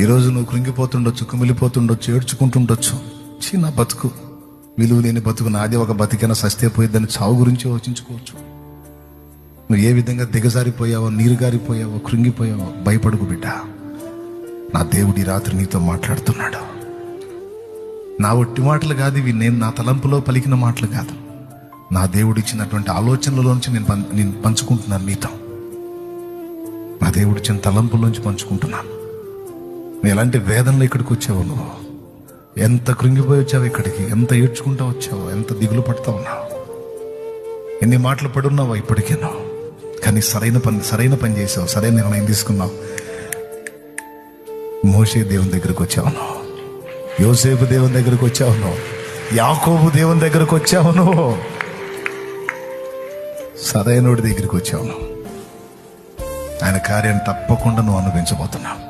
ఈరోజు నువ్వు కృంగిపోతుండొచ్చు కుమిలిపోతుండొచ్చు ఏడ్చుకుంటుండొచ్చు. చిన్న బతుకు. విలువ లేని బతుకు నాది ఒక బతికైనా సస్తే పోయిద్దని చావు గురించి యోచించుకోవచ్చు నువ్వు ఏ విధంగా దిగజారిపోయావో నీరు గారిపోయావో కృంగిపోయావో భయపడుకు బిడ్డ. నా దేవుడి రాత్రి నీతో మాట్లాడుతున్నాడు. నా ఒట్టి మాటలు కాదు ఇవి నేను నా తలంపులో పలికిన మాటలు కాదు. నా దేవుడు ఇచ్చినటువంటి ఆలోచనలోంచి నేను పం- నేను పంచుకుంటున్నాను నీతో. నా దేవుడి చిన్న తలంపులోంచి పంచుకుంటున్నాను. ఎలాంటి వేదనలు ఇక్కడికి వచ్చావు నువ్వు? ఎంత కృంగిపోయి వచ్చావు ఇక్కడికి? ఎంత ఏడ్చుకుంటా వచ్చావు? ఎంత దిగులు పడతా ఉన్నావు? ఎన్ని మాటలు పడున్నావు ఇప్పటికేనో? కానీ సరైన పని సరైన పని చేసావు సరైన నిర్ణయం తీసుకున్నావు. మోసే దేవుని దగ్గరకు వచ్చావు నువ్వు. యోసేపు దేవుని దగ్గరకు వచ్చావు నువ్వు. యాకోబు దేవుని దగ్గరకు వచ్చావు నువ్వు. సరైనోడి దగ్గరికి వచ్చావు ఆయన కార్యాన్ని తప్పకుండా నువ్వు అనుభవించబోతున్నావు.